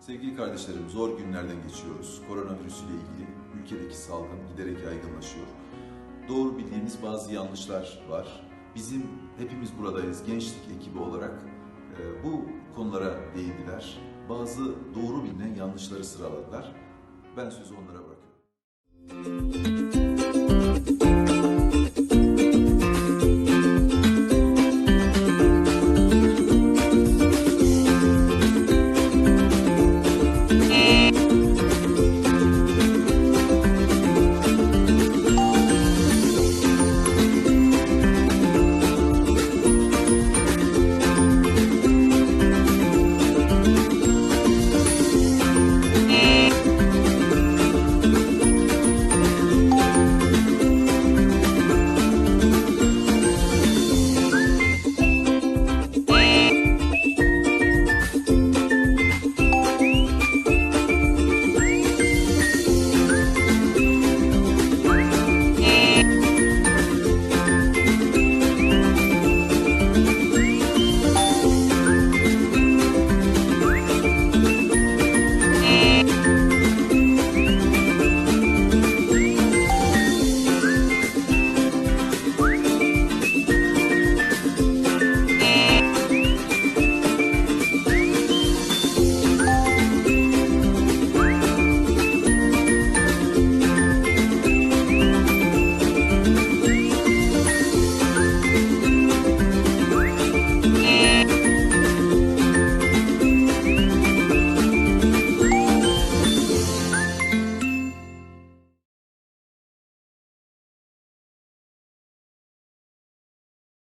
Sevgili kardeşlerim, zor günlerden geçiyoruz. Koronavirüs ile ilgili ülkedeki salgın giderek yaygınlaşıyor. Doğru bildiğimiz bazı yanlışlar var. Bizim hepimiz buradayız gençlik ekibi olarak e, bu konulara değindiler. Bazı doğru bilinen yanlışları sıraladılar. Ben sözü onlara bırakıyorum.